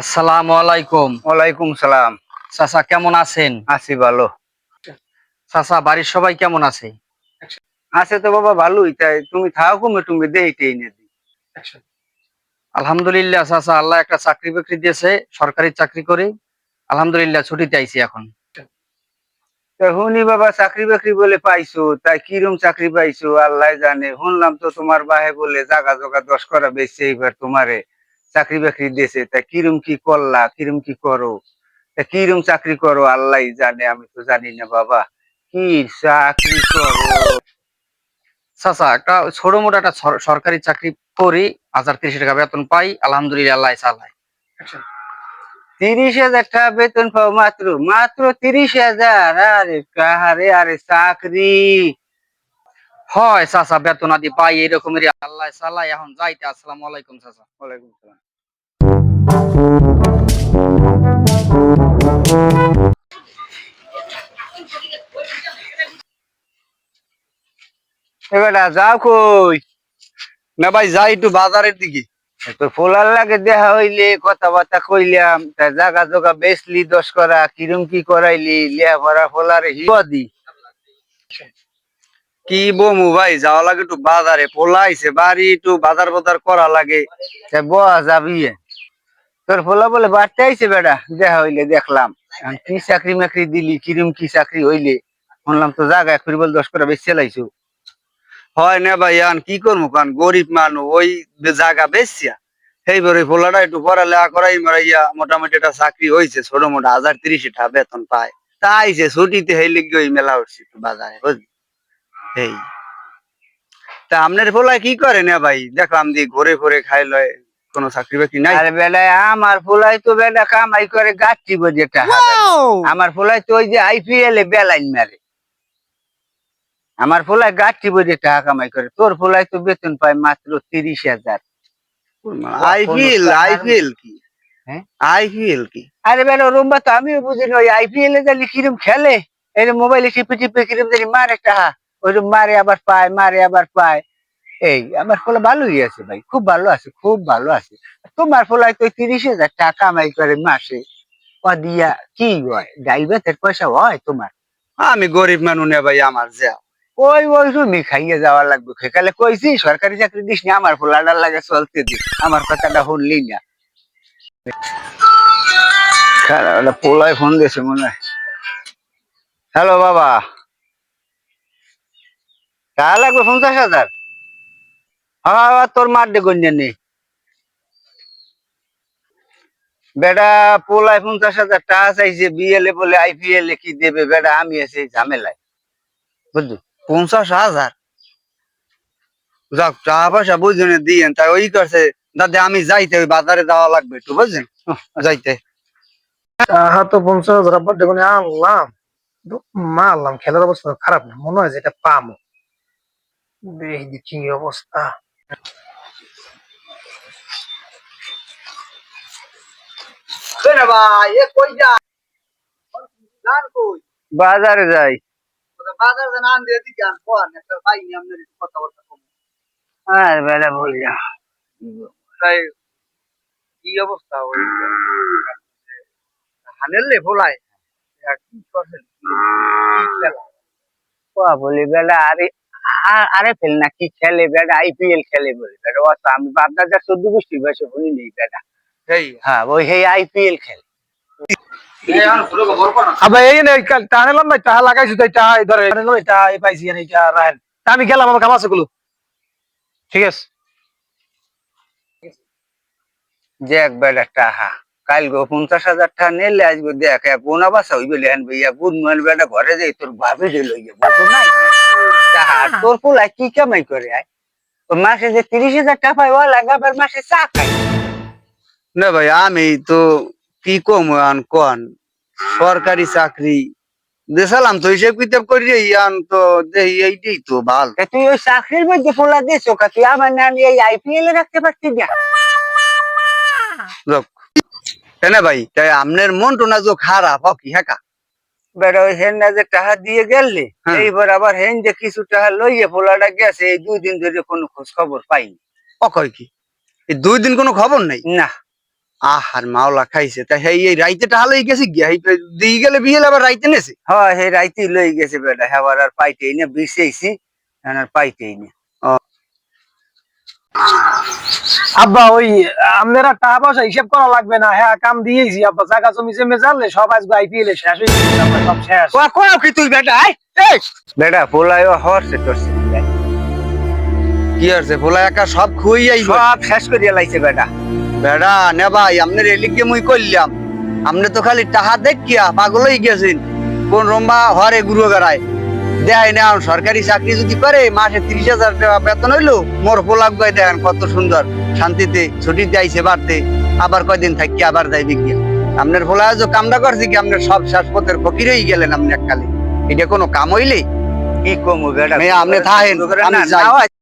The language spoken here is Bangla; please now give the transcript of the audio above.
আসসালামু আলাইকুম। ওয়ালাইকুম সালাম। চাচা কেমন আছেন? আছি ভালো। চাচা বাড়ির সবাই কেমন আছে? আছে তো বাবা ভালোই। তাই তুমি থাকো তুমি দেইতেই না আলহামদুলিল্লাহ চাচা আল্লাহ একটা চাকরি বাকরি দিয়েছে সরকারি চাকরি করে। আলহামদুলিল্লাহ ছুটিতে আইছি এখন। হুনি বাবা চাকরি বাকরি বলে পাইছো তাই কিরম চাকরি পাইছো? আল্লাহ জানে। শুনলাম তো তোমার বাহে বলে জাগা জগা দশ করা বেশি এইবার তোমারে। চাকরি বাকরি দিয়েছে তা কিরম কি করলা কিরম কি করো? তা কিরম চাকরি করো আল্লাহ জানে আমি তো জানি না বাবা। কি চাকরি করো? চাচা একটা ছোট মোটো একটা সরকারি চাকরি করি হাজার তিরিশ টাকা বেতন পাই আলহামদুলিল্লাহ আল্লাহ চালায়। তিরিশ হাজার টাকা বেতন পাও মাত্র মাত্র তিরিশ হাজার আরে কাহারে আরে চাকরি। হয় চাচা বেতন আদি পাই এরকমের আল্লাহ চালায়। এখন যাইতে আসসালামু আলাইকুম চাচা। ওয়ালাইকুম সালাম। এবারে যাও কই? না ভাই যাই একটু বাজারের দিকে। তো ফোলার লাগে দেখা হইলে কথাবার্তা কইলাম তা জাগা জগা বেচলি দশ করা কিরম কি করাইলি লিয়া ভরা ফোলারে হিবা দি। কি বমু ভাই, যাওয়া লাগে একটু বাজারে। পোলা আইছে, বাড়ি একটু বাজার বাজার করা লাগে। যাবি তোর পোলা বলে, বাড়তে আইছে বেটা, দেখা হইলে দেখলাম। কি চাকরি মাকরি দিলি, কিরম কি চাকরি হইলে? শুনলাম তো জাগা এক দশ করা বেশি লাইছো। হয় না ভাই আন কি করব কান গরিব মানুষ, ওই জায়গা বেচছিয়া সেই বরে পোলাটা একটু পড়ালেখা করাই মারাইয়া মোটামুটি একটা চাকরি হয়েছে ছোট মোটা হাজার তিরিশ টাকা বেতন পায়। তা আইছে, ছুটিতে সেই লিগে ওই মেলা উঠছি বাজারে, বুঝলি? এই। তা আপনার পোলায় কি করে না ভাই? দেখলাম দি ঘুরে ঘুরে খাই লয় কোনো চাকরি বাকরি নাই? আরে বেলা আমার ফোলাই তো বেলা কামাই করে গাচ্ছি বোঝে টাকা আমার ফোলাই তো ওই যে আইপিএল এ বেলাইন মারে। আমার ফোলাই গাচ্ছি বোঝে টাকা কামাই করে। তোর ফোলাই তো বেতন পায় মাত্র তিরিশ হাজার। আইপিএল আইপিএল কি? হ্যাঁ? আইপিএল কি? আরে বেলা রুম্বা তো আমিও বুঝি না ওই আইপিএল এ জানি কিরম খেলে। এই মোবাইলে টিপে টিপে কিরম জানি মারে টাকা। ওইরকম মারে আবার পায় মারে আবার পায়। এই আমার ফলে ভালোই আছে ভাই খুব ভালো আছে খুব ভালো আছে। তোমার ফলাই তো তিরিশ হাজার টাকা কামাই করে মাসে। দিয়া কি হয়? পয়সা হয় তোমার? আমি গরিব মানুষ না ভাই আমার যা। ওই ওই রুমি খাইয়ে যাওয়া লাগবে। সেকালে কইছি সরকারি চাকরি দিস না আমার ফোলাডার লাগে চলতে দিস। আমার কথাটা শুনলি না। পোলায় ফোন দিয়েছে মনে হয়। হ্যালো বাবা। টাকা লাগবে পঞ্চাশ হাজার। হ্যাঁ তোর মার ডে গঞ্জে বেটা, পোলায় পঞ্চাশ হাজার টাকা চাইছে বিএলএ বলে আইপিএল এ কি দেবে? বেটা, আমি ঝামেলায়। বুঝলি? পঞ্চাশ হাজার? যাক, টাকা পয়সা বুঝুন দিয়েন তাই ওই করছে। দাদা, আমি যাইতে, ওই বাজারে যাওয়া লাগবে একটু, বুঝছেন? যাইতে। তাহা তো পঞ্চাশ হাজার আব্বার দেখুন আনলাম মারলাম খেলার অবস্থা খারাপ না, মনে হয় যে এটা পামো। দেখি কি অবস্থা? বাজারে যাই। বাজার জান আন দিয়ে দিকে আন কোন একটা ভাই নি আপনার কথা বলতে কম আর বেলা বললাম। তাই কি অবস্থা ওই ভোলায়। কি করছেন কি খেলা? বলি বেলা আরে আরে ফেল না কি খেলে বেটা? আইপিএল খেলে বলে বেটা। ও তো আমি বাপদাদার চোদ্দ গোষ্ঠী বয়সে শুনি নেই বেটা। হ্যাঁ ওই সেই আইপিএল খেলে। এই আন পুরো খবর কোন আবার এই নেই টানে লাম টাহা লাগাইছি তো টাহা ধরে। টানে টাহা এই পাইছি এই টাহা রাখেন আমি গেলাম আমার কাম আছে গুলো ঠিক আছে। দেখ বেটা টাহা। কাল গো পঞ্চাশ হাজার টাকা নিলে আসব দেখ এক বাসা হইবে লেন ভাইয়া। মান বেটা ঘরে যাই তোর ভাবি যে লইয়া নাই? তোর পোলা কি কামাই করে আয়? মাসে যে তিরিশ হাজার টাকা পায় ও লাগাবার মাসে চা খাই না ভাই আমি তো কি কম আন কোন? সরকারি চাকরি। দেশালাম তো হিসেব কিতাব করি আন তো দেই এইটাই তো ভালো। তুই ওই চাকরির মধ্যে পোলা দিয়েছ কা? তুই আমার নাম এই আইপিএল এ রাখতে পারছিস না। কেন ভাই তাই আপনার মন তো না যে খারাপ হ কি হ্যাঁ ওই হেন না যে টাকা দিয়ে গেলে হ্যাঁ। এইবার আবার হেন যে কিছু টাকা লইয়ে পোলাটা গেছে এই দুই দিন ধরে কোনো খোঁজ খবর পাইনি। অকয় কি? দুই দিন কোনো খবর নাই? না। আহার মাওলা খাইছে। তা হেই এই রাইতে টাহালই গেছে গিয়া দিয়ে গেলে বিয়ে আবার রাইতে নেছে? হয় হে রাইতে লই গেছে বেটা হেবার আর পাইতেই না বিষেছি আর পাইতেই না। আব্বা ওই আপনারা টাকা পয়সা হিসেব করা লাগবে না। হ্যাঁ কাম দিয়েছি আব্বা। জায়গা জমি জমে জানলে সব আজকে আইপিএল সে শেষ হয়ে গেছে সব শেষ। কোয়া কি তুই বেটা বেটা পোলায়ও হরছে টরছে কি আছে ভোলা একা সব খুইয়াই সব শেষ করিয়া লাইছে বেটা। বেড়া নে ভাই আপনার এলিগে মুই করলাম আপনি তো খালি টাহা দেখিয়া পাগল হয়ে গেছেন। কোন রম্বা হরে গুরু বেড়ায়। দেয় না সরকারি চাকরি যদি করে মাসে তিরিশ হাজার টাকা বেতন হইল মোর পোলাপ গায়ে দেখেন কত সুন্দর শান্তিতে ছুটি আইছে বাড়তে আবার কয়দিন থাকি আবার যাইবে গিয়া আপনার ফোলা যে কামটা করছে কি আপনার সব শেষ পথের ফকির হয়ে গেলেন আপনি এককালে। এটা কোনো কাম হইলে? কি কম মেয়ে, আপনি থাহেন, আমি না যাই। না